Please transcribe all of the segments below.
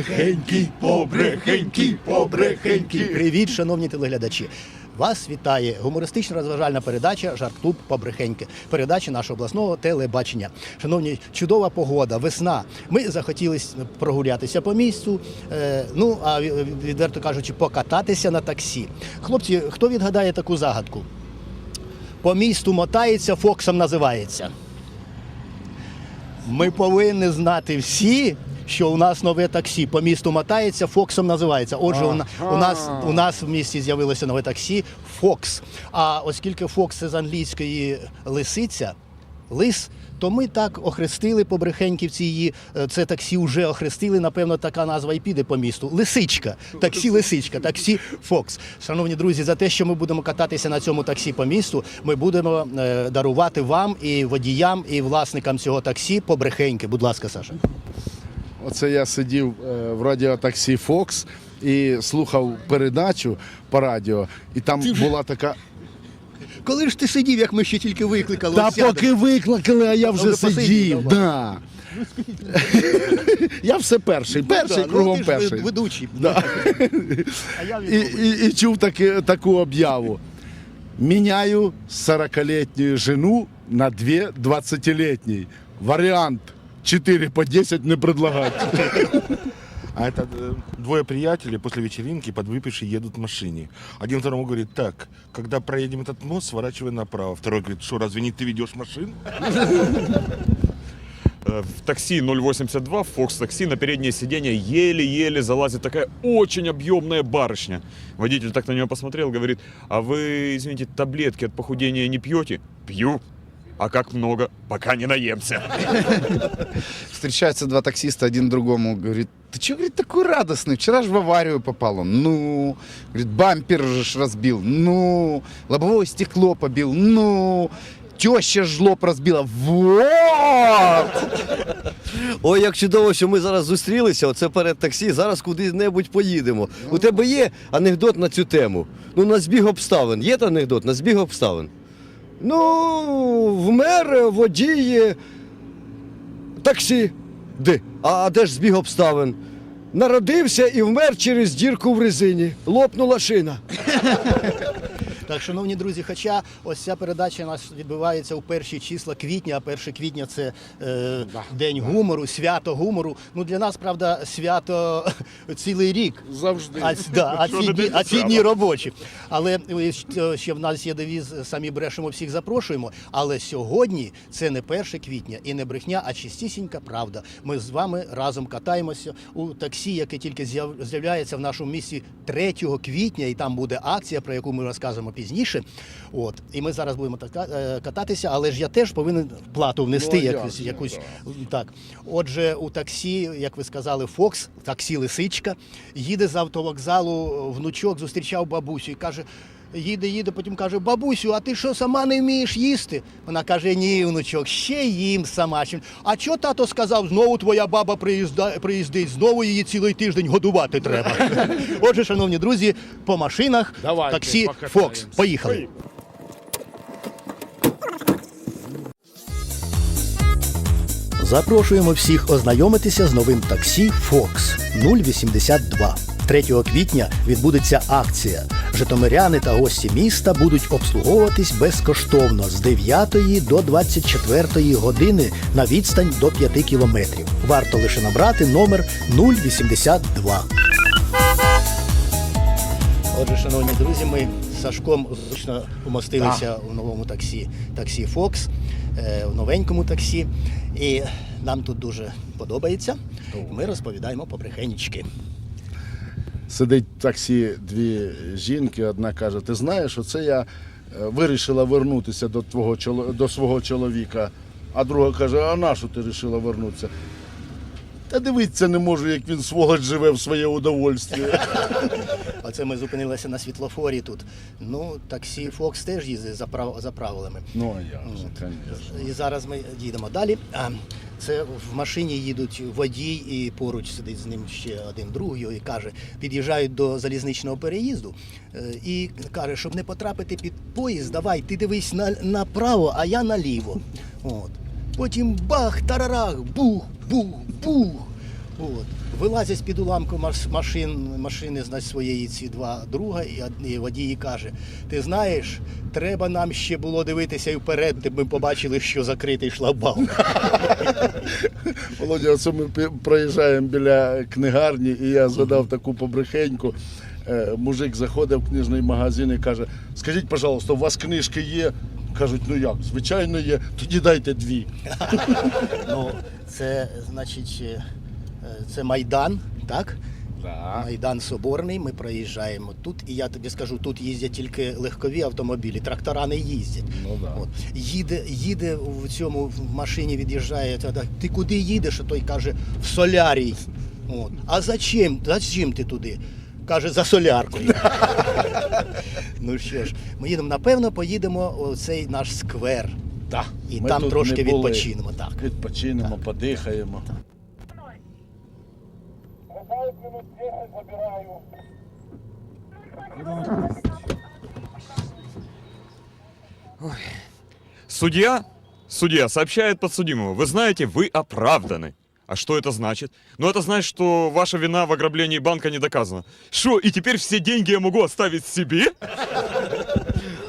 Побрехеньки, побрехеньки, побрехеньки. Привіт, шановні телеглядачі. Вас вітає гумористично розважальна передача Жарт-клуб Побрехеньки, передача нашого обласного телебачення. Шановні, чудова погода, весна. Ми захотіли прогулятися по місту. е, ну а відверто кажучи, покататися на таксі. Хлопці, хто відгадає таку загадку? По місту мотається, Фоксом називається. Ми повинні знати всі, що у нас нове таксі по місту мотається, Фоксом називається. Отже, у, у нас у нас в місті з'явилося нове таксі Фокс. А оскільки Фокс це з англійської лисиця, лис. То ми так охрестили побрехеньківці її. е, Це таксі вже охрестили. Напевно, така назва і піде по місту. Лисичка. Таксі Лисичка, таксі Фокс. Шановні друзі, за те, що ми будемо кататися на цьому таксі по місту, ми будемо е, дарувати вам і водіям, і власникам цього таксі побрехеньки. Будь ласка, Саша. Оце я сидів е, в радіотаксі Фокс і слухав передачу по радіо, і там була така. Коли ж ти сидів, як ми ще тільки викликали? Та поки викликали, а я вже вже посидів, сидів. Да. Я все перший, перший, Да, ну, кругом ти ж перший. Ведучий. Да. І, і, і чув таки, таку об'яву. Міняю 40-летнюю жену на дві 20-летній. Варіант 4 по 10 не предлагать. А это э, двое приятелей после вечеринки подвыпившие едут в машине. Один второму говорит, так, когда проедем этот мост, сворачивай направо. Второй говорит, что, разве не ты ведешь машину? Э, В такси 082, Фокс такси, на переднее сиденье еле-еле залазит такая очень объемная барышня. Водитель так на нее посмотрел, говорит, а вы, извините, таблетки от похудения не пьете? Пью. А как много? Пока не наемся. Встречаются два таксиста, один другому говорит, ты что, говорит, такой радостный? Вчера же в аварию попало. Ну, говорит, бампер же разбил. Ну, лобовое стекло побил. Ну, теща ж лоб разбила. Вот! Ой, як чудово, що ми зараз зустрілися. Оце перед таксі. Зараз куди-небудь поїдемо. У тебе є анекдот на цю тему? Ну, на збіг обставин. Є анекдот на збіг обставин? Ну, вмер водій таксі. Де? А де ж збіг обставин? Народився і вмер через дірку в резині. Лопнула шина. Так, шановні друзі, хоча ось ця передача у нас відбувається у перші числа квітня, а 1 квітня це е, день гумору, свято гумору. Ну для нас, правда, свято цілий рік. Завжди. А, да, а, ці, дні, а ці дні робочі. Але ще- в нас є девіз самі брешемо, всіх запрошуємо. Але сьогодні це не 1 квітня і не брехня, а чистісінька правда. Ми з вами разом катаємося у таксі, яке тільки з'являється в нашому місті 3 квітня, і там буде акція, про яку ми розкажемо пізніше. От і ми зараз будемо така- е, кататися, але ж я теж повинен плату внести Ну, якусь, як якусь так. Отже, у таксі, як ви сказали, Фокс, таксі Лисичка, їде з автовокзалу внучок, зустрічав бабусю і каже. Їде, їде, потім каже: бабусю, а ти що сама не вмієш їсти? Вона каже: ні, внучок, ще їм сама. Ще- А що тато сказав? Знову твоя баба приїзда, приїздить, знову її цілий тиждень годувати треба. Отже, шановні друзі, по машинах Давайте, таксі. Фокс. Поїхали. Запрошуємо всіх ознайомитися з новим таксі Fox 082. 3 квітня відбудеться акція. Житомиряни та гості міста будуть обслуговуватись безкоштовно з 9 до 24 години на відстань до 5 кілометрів. Варто лише набрати номер 082. Отже, шановні друзі, ми з Сашком зручно умостилися у новому таксі таксі е, в новенькому таксі. І нам тут дуже подобається. Ми розповідаємо побрехенічки. Сидить в таксі дві жінки, одна каже: Ти знаєш, оце я е, вирішила вернутися до твого до свого чоловіка, а друга каже, а на що ти вирішила вернутися? Та дивитися не можу, як він сволоч живе в своє удовольствие. Оце ми зупинилися на світлофорі тут. Ну, таксі Fox теж їздить за, прав... за правилами. Ну, а я вже, звісно. І зараз ми їдемо далі. А, Це в машині їдуть водій, і поруч сидить з ним ще один другий і каже, під'їжджають до залізничного переїзду е, і каже, щоб не потрапити під поїзд, давай, ти дивись на, направо, а я наліво. От. Потім бах, тарарах, бух, бух, бух. От. Вилазять з-під уламку машин, машини значить, своєї ці два друга, і, од- водій каже: Ти знаєш, треба нам ще було дивитися і вперед, де ми побачили, що закритий шлагбаум. Володя, оце ми проїжджаємо біля книгарні, і я згадав таку побрехеньку. Е, Мужик заходить в книжний магазин і каже: Скажіть, пожалуйста, у вас книжки є? Кажуть, ну як, звичайно є, тоді дайте дві. Ну, це значить, е, це Майдан, так? Майдан Соборний, ми проїжджаємо тут, і я тобі скажу, тут їздять тільки легкові автомобілі, трактора не їздять. Ну, да. От. Їде, їде в цьому в машині, від'їжджає, ти куди їдеш? А той каже, в солярій. От. А зачем? Зачем ти туди? Каже, за соляркою. ну що ж, ми їдемо, напевно, поїдемо у цей наш сквер. Да. І Ми там тут трошки не були. відпочинемо. Так. Відпочинемо, подихаємо. Судья, судья сообщает подсудимому, вы знаете, вы оправданы. А что это значит? Ну, это значит, что ваша вина в ограблении банка не доказана. Что, и теперь все деньги я могу оставить себе?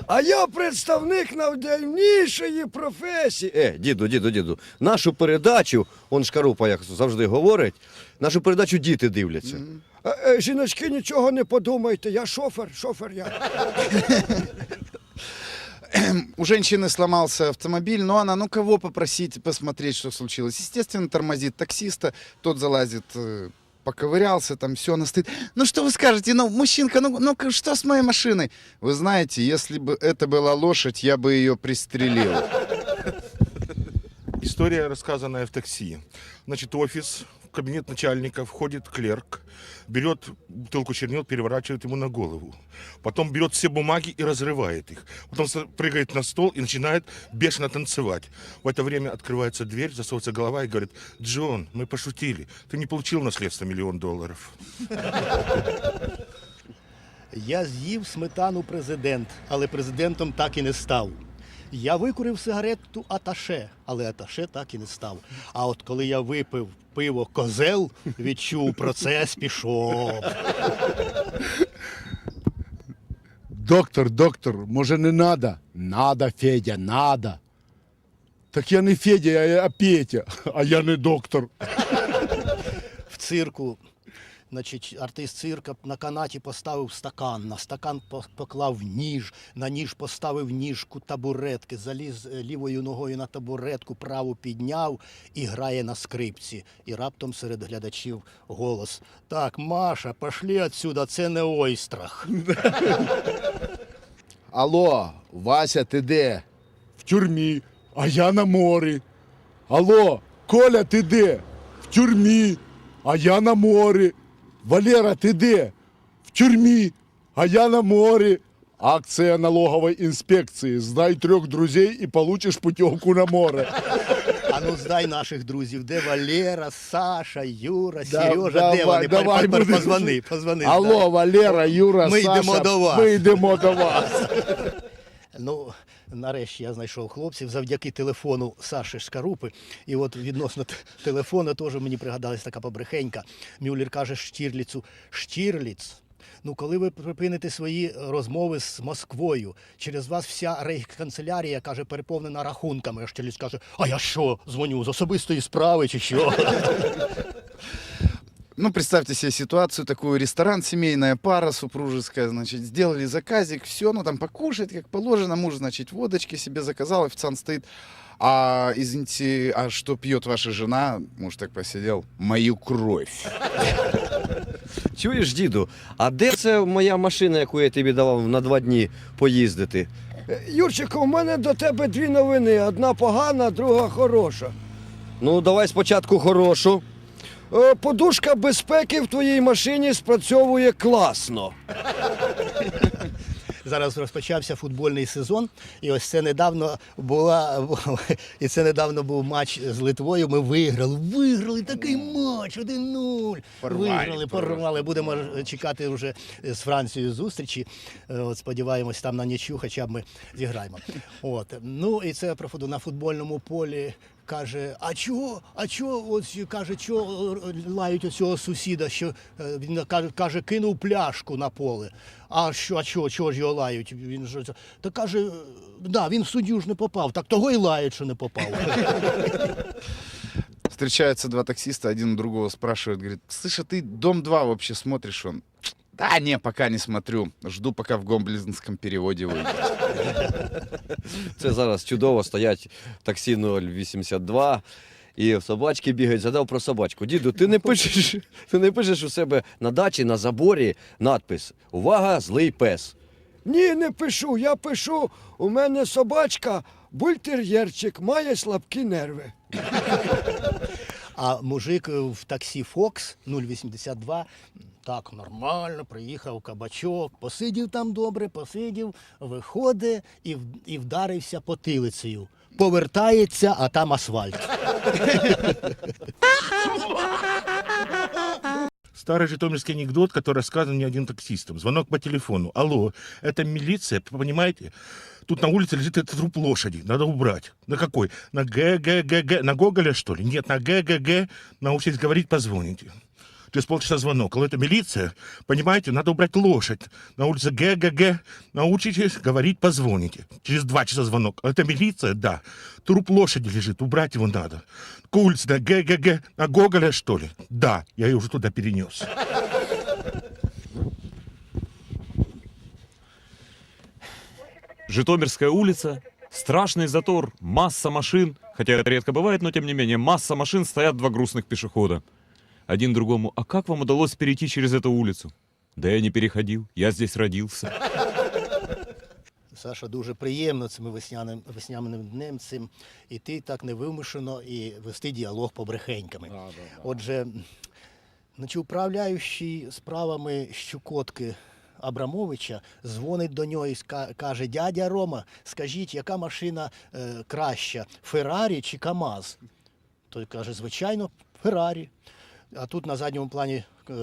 А я представник найдавнішої професії. Е, діду, діду, діду, нашу передачу, он Шкарупа, як завжди говорить, нашу передачу діти дивляться. Е, е, Жіночки, нічого не подумайте, я шофер, шофер я. У женщины сломался автомобиль, но она, ну кого попросить посмотреть, что случилось? Естественно, тормозит таксиста, тот залазит, э, поковырялся, там все, она стоит. Ну что вы скажете, ну, мужчинка, ну, ну что с моей машиной? Вы знаете, если бы это была лошадь, я бы ее пристрелил. История, рассказанная в такси. Значит, офис, в кабинет начальника входит клерк, берет бутылку чернил, переворачивает ему на голову. Потом берет все бумаги и разрывает их. Потом с- прыгает на стол и начинает бешено танцевать. В это время открывается дверь, засовывается голова и говорит, Джон, мы пошутили, ты не получил наследство миллион долларов. Я з'їв сметану президент, але президентом так і не став. Я викурив сигарету аташе, але аташе так і не став. А от коли я випив пиво козел, відчув процес пішов. Доктор, доктор, може не надо? Надо, Федя, надо. Так я не Федя, а, а Петя, а я не доктор. В цирку, значить, артист цирка на канаті поставив стакан, на стакан поклав ніж, на ніж поставив ніжку табуретки, заліз е, лівою ногою на табуретку, праву підняв і грає на скрипці. І раптом серед глядачів голос: Так, Маша, пошли отсюда, це не ойстрах. Алло, Вася, ти де? В тюрмі, а я на морі. Алло, Коля, ти де? В тюрмі, а я на морі. Валера, ти де? В тюрмі, а я на морі. Акція налогової інспекції. Знай трьох друзей і получиш путівку на море. А ну здай наших друзів, де Валера, Саша, Юра, Да, Сережа, де давай, вони? давай, Пер- пер- будемо. Позвони, позвони. Алло, здай. Валера, Юра, Ми Саша. йдемо до вас. Ми йдемо до вас. Ну, нарешті я знайшов хлопців завдяки телефону Саші Шкарупи. І от відносно телефону теж мені пригадалась така побрехенька. Мюллер каже Штірліцу: Штірліц. Ну, коли ви припините свої розмови з Москвою, через вас вся рейхканцелярія каже переповнена рахунками. А Штірліц каже: А я що, дзвоню з особистої справи чи що? Ну, представьте себе ситуацию, такую ресторан, семейная пара супружеская, значит, сделали заказик, все, ну, там покушать, как положено, муж, значит, водочки себе заказал, официант стоит, а, извините, а что пьет ваша жена? Муж так посидел, мою кровь. Чуєш, діду, а де це моя машина, яку я тобі давав на два дні поїздити? Е, Юрчику, у мене до тебе дві новини: одна погана, друга хороша. Ну, давай спочатку хорошу. Е, Подушка безпеки в твоїй машині спрацьовує класно. Зараз розпочався футбольний сезон, і ось це недавно була і це недавно був матч з Литвою. Ми виграли. Виграли такий матч 1-0. Виграли, порвали. Будемо чекати вже з Францією зустрічі. Е, От сподіваємось, там на нічю, хоча б ми зіграємо. От ну і це про на футбольному полі. Каже, а чого, а чого, ось каже, чого е, лають оцього сусіда, що е, він каже, каже, кинув пляшку на поле. А що, а чого, чого ж його лають? Він ж та каже, да, він в суддю ж не попав, так того й лають, що не попав. Встречаются два таксиста, один у другого спрашивает, говорит, слышь, а ты Дом-2 вообще смотришь? Он, да не, пока не смотрю, жду, пока в гомблинском переводе выйдет. Це зараз чудово стоять таксі 082. І собачки бігають, згадав про собачку. Діду, ти не пишеш, ти не пишеш у себе на дачі на заборі надпис Увага, злий пес. Ні, не пишу. Я пишу, у мене собачка, бультер'єрчик, має слабкі нерви. А мужик е, в таксі Фокс 082 так нормально приїхав кабачок, посидів там добре, посидів, виходить і, в- і вдарився потилицею. Повертається, а там асфальт. Старый житомирский анекдот, который рассказан мне один таксистом. Звонок по телефону. Алло, это милиция, понимаете? Тут на улице лежит этот труп лошади. Надо убрать. На какой? На ГГГГ. На Гоголя, что ли? Нет, на ГГГ. Научитесь говорить, позвоните. Через полчаса звонок. Это милиция? Понимаете, надо убрать лошадь. На улице ГГГ. Научитесь говорить, позвоните. Через два часа звонок. «А Это милиция? Да. Труп лошади лежит, убрать его надо. К улице на ГГГ. На Гоголя, что ли? Да, я ее уже туда перенес. Житомирская улица, страшный затор, масса машин, хотя это редко бывает, но тем не менее, масса машин, стоят два грустных пешехода. Один другому, а как вам удалось перейти через эту улицу? Да я не переходил, я здесь родился. Саша, дуже приємно цим весняним, весняним днем цим іти так невимушено і вести діалог побрехеньками. Отже, значить, управляючий справами Щукотки Абрамовича дзвонить до нього і каже: дядя Рома, скажіть, яка машина е, краща, Феррарі чи КАМАЗ? Той каже, звичайно, Феррарі. А тут на задньому плані е,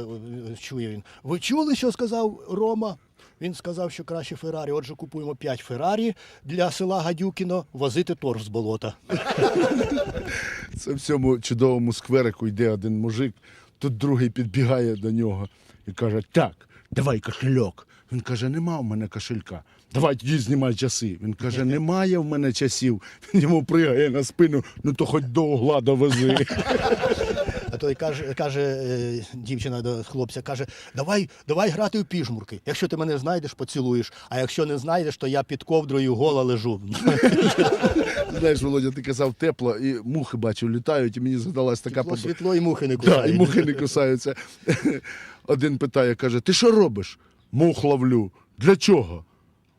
чує він. Ви чули, що сказав Рома? Він сказав, що краще Феррарі. Отже, купуємо 5 Феррарі для села Гадюкіно, возити торф з болота. Це в цьому чудовому скверику йде один мужик, тут другий підбігає до нього і каже: Так, давай кошельок. Він каже, нема в мене кошелька. Давай тоді знімай часи. Він каже, немає в мене часів. Він йому пригає на спину, ну то хоч до угла довези. А той каже, каже е, дівчина до хлопця, каже: давай, давай грати в піжмурки. Якщо ти мене знайдеш, поцілуєш. А якщо не знайдеш, то я під ковдрою гола лежу. Знаєш, Володя, ти казав тепло, і мухи бачив, літають, і мені згадалась така Тепло, світло і мухи не Да, і мухи не кусаються. Один питає, каже: ти що робиш? Мух ловлю. Для чого?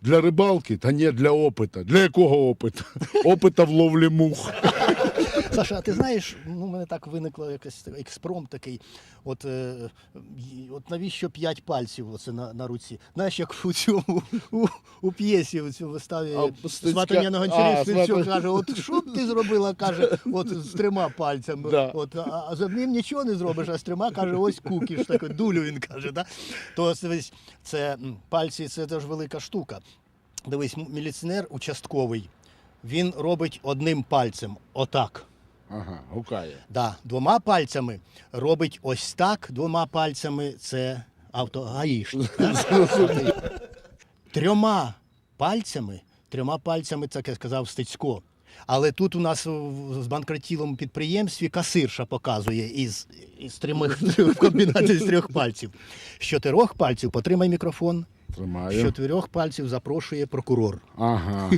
Для рибалки? Та ні, для опита. Для якого опита? Опита в ловлі мух. Саша, а ти знаєш, ну, у мене так виникло якийсь експром такий. От, е, от навіщо п'ять пальців оце на, на руці? Знаєш, як у цьому у, у п'єсі, у цьому виставі А, сватання на А, гончарі каже, от що б ти зробила, каже, от з трьома пальцями. Да. От, а, а з одним нічого не зробиш, а з трьома каже, ось кукіш, таку дулю він каже. Да? То ось це пальці, це теж велика штука. Дивись, міліціонер участковий, він робить одним пальцем, отак. Ага, гукає. Да, двома пальцями робить ось так, двома пальцями це автогаїшник. Трьома пальцями, трьома пальцями, це як сказав Стецько. Але тут у нас в збанкротілому підприємстві касирша показує із, із трьоми в комбінації з трьох пальців. З чотирьох пальців потримай мікрофон, з чотирьох пальців запрошує прокурор. Ага.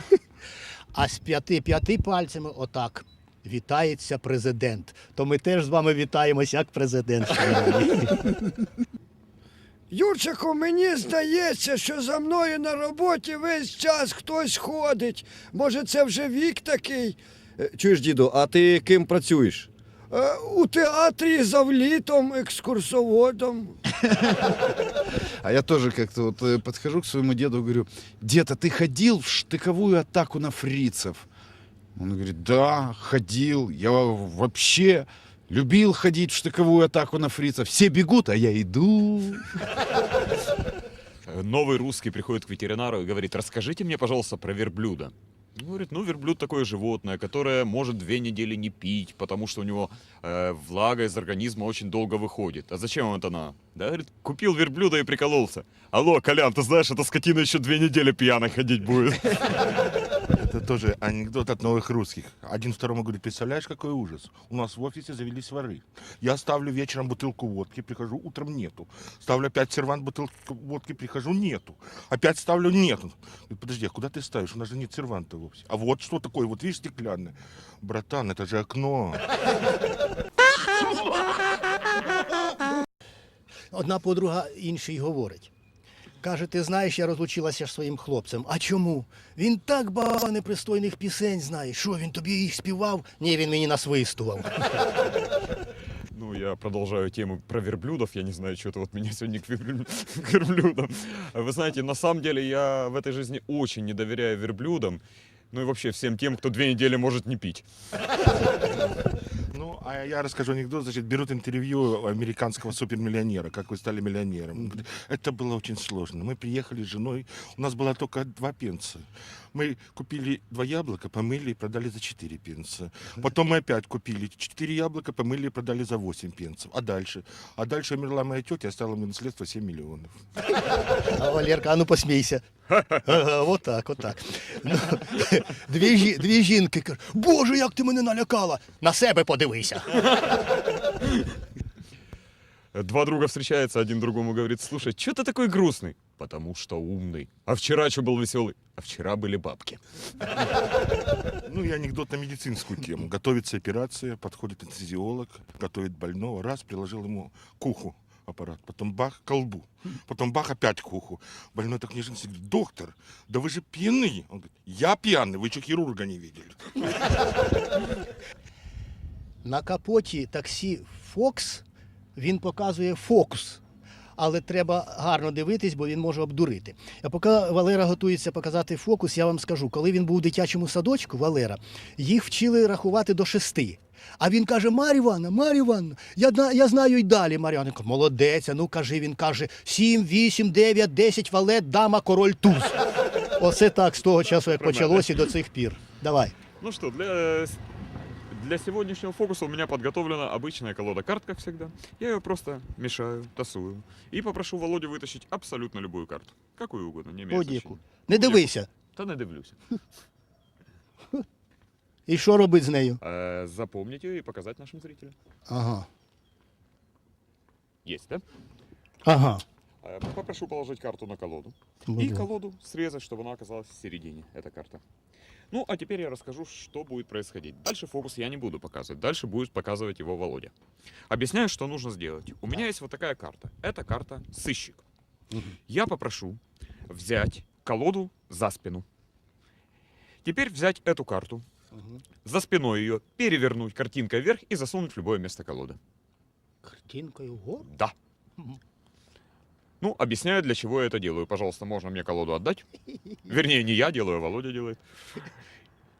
А з п'яти п'яти пальцями отак вітається президент. То ми теж з вами вітаємось як президент. шановні. Юрчику, мені здається, що за мною на роботі весь час хтось ходить. Може, це вже вік такий. Е, Чуєш, діду, а ти ким працюєш? Е, У театрі завлітом, екскурсоводом. А я тоже как-то вот э, подхожу к своему деду и говорю, дед, а ты ходил в штыковую атаку на фрицев? Он говорит, да, ходил. Я вообще любил ходить в штыковую атаку на фрицев. Все бегут, а я иду. Новый русский приходит к ветеринару и говорит, расскажите мне, пожалуйста, про верблюда. Ну, Говорит, ну, верблюд такое животное, которое может две недели не пить, потому что у него э, влага из организма очень долго выходит. А зачем вам это надо? Да, говорит, купил верблюда и прикололся. Алло, Колян, ты знаешь, эта скотина еще две недели пьяной ходить будет. Это тоже анекдот от новых русских. Один второму говорит, представляешь, какой ужас. У нас в офисе завелись воры. Я ставлю вечером бутылку водки, прихожу, утром нету. Ставлю опять сервант бутылку водки, прихожу, нету. Опять ставлю, нету. Говорит, подожди, а куда ты ставишь? У нас же нет серванта вовсе. А вот что такое, вот видишь, стеклянное. Братан, это же окно. Одна подруга іншій говорить. Каже, ти знаєш, я розлучилася з своїм хлопцем. А чому? Він так багато непристойних пісень знає. Що він тобі їх співав? Ні, він мені насвистував. Ну, я продолжаю тему про верблюдов. Я не знаю, что-то вот меня сегодня к верблю- к верблюдам. Вы знаете, на самом деле я в этой жизни очень не доверяю верблюдам. Ну и вообще всем тем, кто две недели может не пить. Ну, а я расскажу анекдот. Значит, берут интервью у американского супермиллионера, как вы стали миллионером. Он говорит, Это было очень сложно. Мы приехали с женой, у нас было только два пенса. Мы купили два яблока, помыли и продали за 4 пенса. Потом мы опять купили 4 яблока, помыли и продали за 8 пенсов. А дальше? А дальше умерла моя тетя, оставила мне наследство 7 миллионов. А Валерка, а ну посмійся. Ага, отак, отак. Ну, дві, жі- дві жінки кажуть, Боже, як ти мене налякала! На себе подивися. Два друга встречаются, один другому говорит, слушай, что ты такой грустный? Потому что умный. А вчера что был веселый? А вчера были бабки. Ну и анекдот на медицинскую тему. Готовится операция, подходит анестезиолог, готовит больного, раз, приложил ему к уху аппарат, потом бах, к колбу, потом бах, опять к уху. Больной так нежно сидит, говорит, доктор, да вы же пьяный. Он говорит, я пьяный, вы что, хирурга не видели? На капоті таксі Фокс він показує фокус. Але треба гарно дивитись, бо він може обдурити. А поки Валера готується показати фокус, я вам скажу, коли він був у дитячому садочку, Валера, їх вчили рахувати до шести. А він каже: Марі Івановна, Марі Івановна, я, я знаю й далі. Івановна каже, молодець, а ну кажи, він каже, сім, вісім, дев'ять, десять, валет, дама, король, туз. Оце так з того часу, як почалося і до цих пір. Давай. Ну что, для, для сегодняшнего фокуса у меня подготовлена обычная колода карт, как всегда. Я ее просто мешаю, тасую. И попрошу Володю вытащить абсолютно любую карту. Какую угодно, не имеет. Не дивися. Та не дивлюся. І що робить з нею? Э, запомнить ее и показать нашим зрителям. Ага. Есть, да? Ага. Э, Попрошу положить карту на колоду. Будь И ласка. колоду срезать, чтобы она оказалась в середине, эта карта. Ну, а теперь я расскажу, что будет происходить. Дальше фокус я не буду показывать, дальше будет показывать его Володя. Объясняю, что нужно сделать. У меня есть вот такая карта. Это карта «Сыщик». Я попрошу взять колоду за спину. Теперь взять эту карту, за спиной ее перевернуть картинкой вверх и засунуть в любое место колоды. Картинкою вгору? Да. Ну, объясняю, для чего я это делаю. Пожалуйста, можно мне колоду отдать? Вернее, не я делаю, а Володя делает.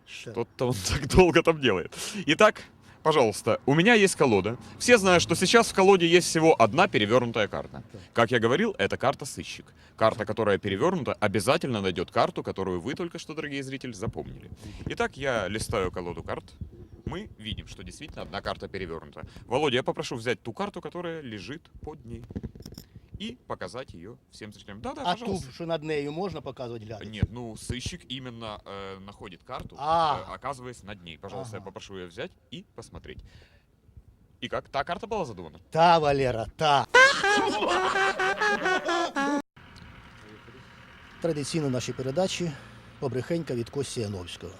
Что-то он так долго там делает. Итак, пожалуйста, у меня есть колода. Все знают, что сейчас в колоде есть всего одна перевернутая карта. Как я говорил, это карта сыщик. Карта, которая перевернута, обязательно найдет карту, которую вы только что, дорогие зрители, запомнили. Итак, я листаю колоду карт. Мы видим, что действительно одна карта перевернута. Володя, я попрошу взять ту карту, которая лежит под ней И показать ее всем зрителям. Да-да, А ту, пожалуйста. що над нею можна показувати глядачу? Нет, ну сыщик именно э, находит карту, А. э, оказываясь над ней. Пожалуйста, Ага. я попрошу ее взять и посмотреть. И как? Та карта была задумана? Та, Валера, та. Традиційно в нашій передачі побрехенька від Кості Яновського.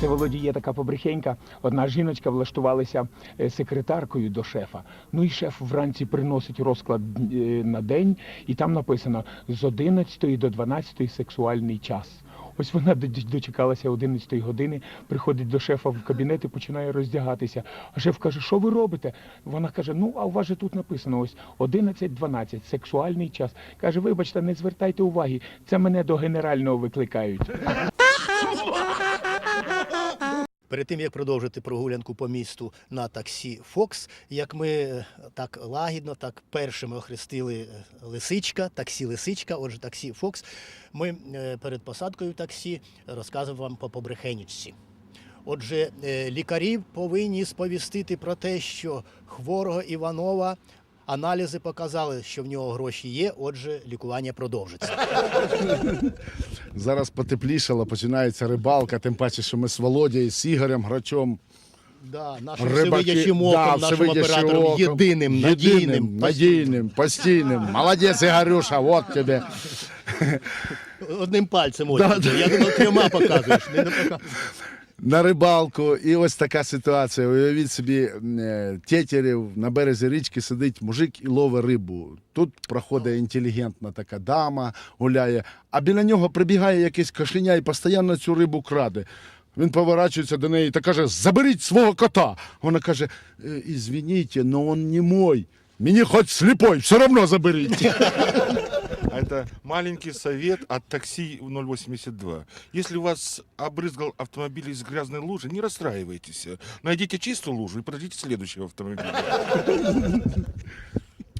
Це Володі є така побрехенька. Одна жіночка влаштувалася е, секретаркою до шефа. Ну і шеф вранці приносить розклад е, на день, і там написано з 11 до 12 сексуальний час. Ось вона дочекалася 11 години, приходить до шефа в кабінет і починає роздягатися. А шеф каже, що ви робите? Вона каже: Ну, а у вас же тут написано ось 11-12, сексуальний час. Каже, вибачте, не звертайте уваги, це мене до генерального викликають. Перед тим як продовжити прогулянку по місту на таксі Фокс, як ми е, так лагідно, так першими охрестили е, лисичка, таксі лисичка, отже, таксі Фокс. Ми е, перед посадкою в таксі розказуємо вам по побрехенічці. Отже, лікарі повинні сповістити про те, що хворого Іванова аналізи показали, що в нього гроші є, отже, лікування продовжиться. Зараз потеплішало, починається рибалка, тим паче, що ми з Володією, з Ігорем Грачом. Да, нашим всевидячим оком, да, нашим оператором, оком. єдиним, надійним. надійним, постійним. Молодець, Ігорюша, от тебе. Одним пальцем ось. Я думав, трьома показуєш. Не показуєш. На рибалку. І ось така ситуація. Уявіть собі, е, тетерів на березі річки сидить мужик і ловить рибу. Тут проходить інтелігентна така дама, гуляє, а біля нього прибігає якесь кошеня і постійно цю рибу краде. Він поворачується до неї та каже: Заберіть свого кота. Вона каже: «Е, Извините, но он не мой. Мені хоч сліпой, все одно заберіть. Это маленький совет от такси 082. Если вас обрызгал автомобиль из грязной лужи, не расстраивайтесь. Найдите чистую лужу и подождите следующего автомобиля.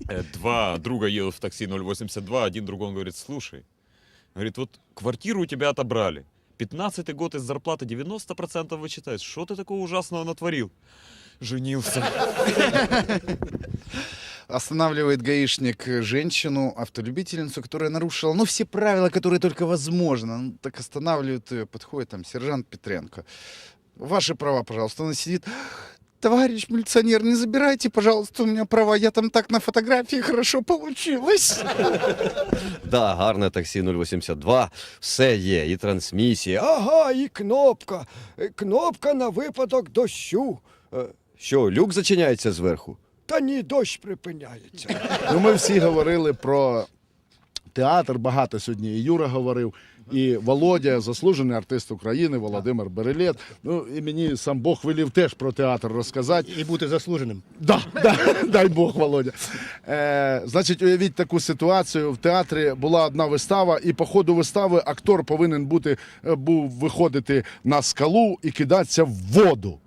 Э, Два друга едут в такси 082, один другому говорит, слушай, говорит, вот квартиру у тебя отобрали, 15 год из зарплаты 90% вычитаешь, что ты такого ужасного натворил? Женился. Останавливает гаишник женщину, автолюбительницу, которая нарушила, ну, все правила, которые только возможно. Ну, так останавливает ее, подходит там сержант Петренко. Ваши права, пожалуйста. Она сидит. Товарищ милиционер, не забирайте, пожалуйста, у меня права. Я там так на фотографии хорошо получилось. Да, гарне таксі 082, все є, і трансмісія. А, Ага, і кнопка. Е, Кнопка на випадок дощу. Е, що, люк зачиняється зверху? Та ні, дощ припиняється. Ну, ми всі говорили про театр, багато сьогодні. І Юра говорив, і Володя, заслужений артист України, Володимир Берелет. Ну, і мені сам Бог велів теж про театр розказати. І бути заслуженим. Да, да, дай Бог, Володя. Е, значить, уявіть таку ситуацію. В театрі була одна вистава, і по ходу вистави актор повинен бути, е, був виходити на скалу і кидатися в воду.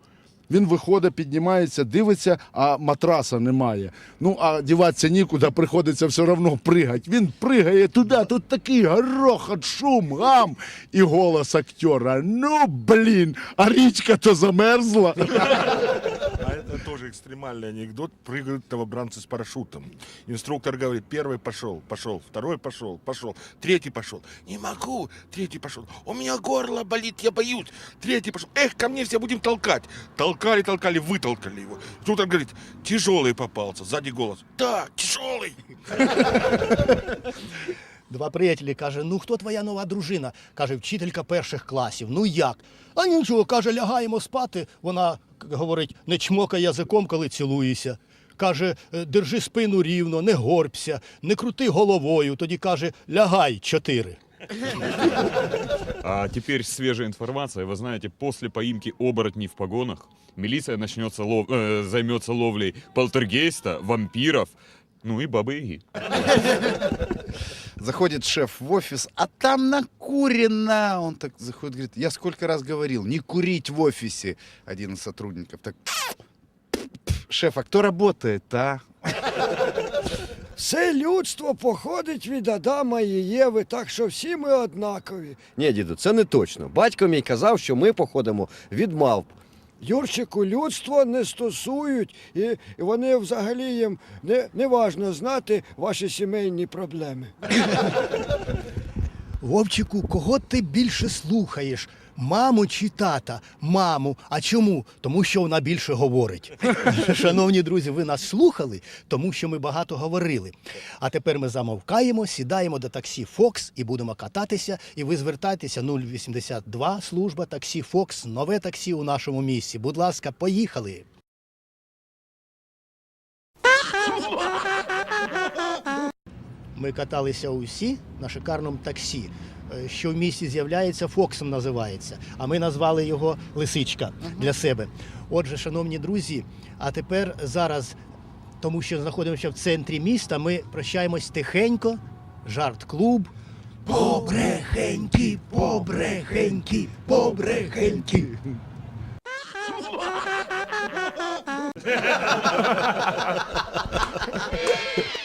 Він виходить, піднімається, дивиться, а матраса немає. Ну а діватися нікуди, приходиться все одно пригати. Він пригає туди, тут такий грохот, шум, гам і голос актера. Ну блін, а річка то замерзла. А это тоже экстремальный анекдот. Прыгают новобранцы с парашютом. Инструктор говорит, первый пошел, пошел, второй пошел, пошел, третий пошел. Не могу, третий пошел. У меня горло болит, я боюсь. Третий пошел. Эх, ко мне все будем толкать. Толкали, толкали, вытолкали его. Инструктор говорит, тяжелый попался. Сзади голос. Да, тяжелый. Два приятелі каже: ну хто твоя нова дружина? Каже, вчителька перших класів. Ну як? А нічого, каже, лягаємо спати. Вона к- говорить, не чмокай язиком, коли цілуєшся. Каже, «Е, держи спину рівно, не горбся, не крути головою. Тоді каже, лягай чотири. А теперь свежая информация. Вы знаете, после поимки оборотней в погонах милиция начнется лов- э, займется ловлей полтергейста, вампиров, ну и бабы-яги. Заходит шеф в офис, а там накурено. Он так заходит, говорит, я сколько раз говорил, не курить в офисе. Один из сотрудников так, шеф, а кто работает, а? Все людство походить від Адама і Єви, так що всі ми однакові. Ні, діду, це не точно. Батько мій казав, що ми походимо від мавп. Юрчику, людство не стосують, і вони взагалі їм не, не важно знати ваші сімейні проблеми. Вовчику, кого ти більше слухаєш? Маму чи тата? Маму. А чому? Тому що вона більше говорить. Шановні друзі, ви нас слухали, тому що ми багато говорили. А тепер ми замовкаємо, сідаємо до таксі Фокс і будемо кататися. І ви звертайтеся 082 служба таксі Фокс, нове таксі у нашому місці. Будь ласка, поїхали. Ми каталися усі на шикарному таксі, е, що в місті з'являється, Фоксом називається. А ми назвали його Лисичка для себе. Отже, шановні друзі, а тепер зараз, тому що знаходимося в центрі міста, ми прощаємось тихенько, жарт-клуб. Побрехеньки, побрехеньки, побрехеньки.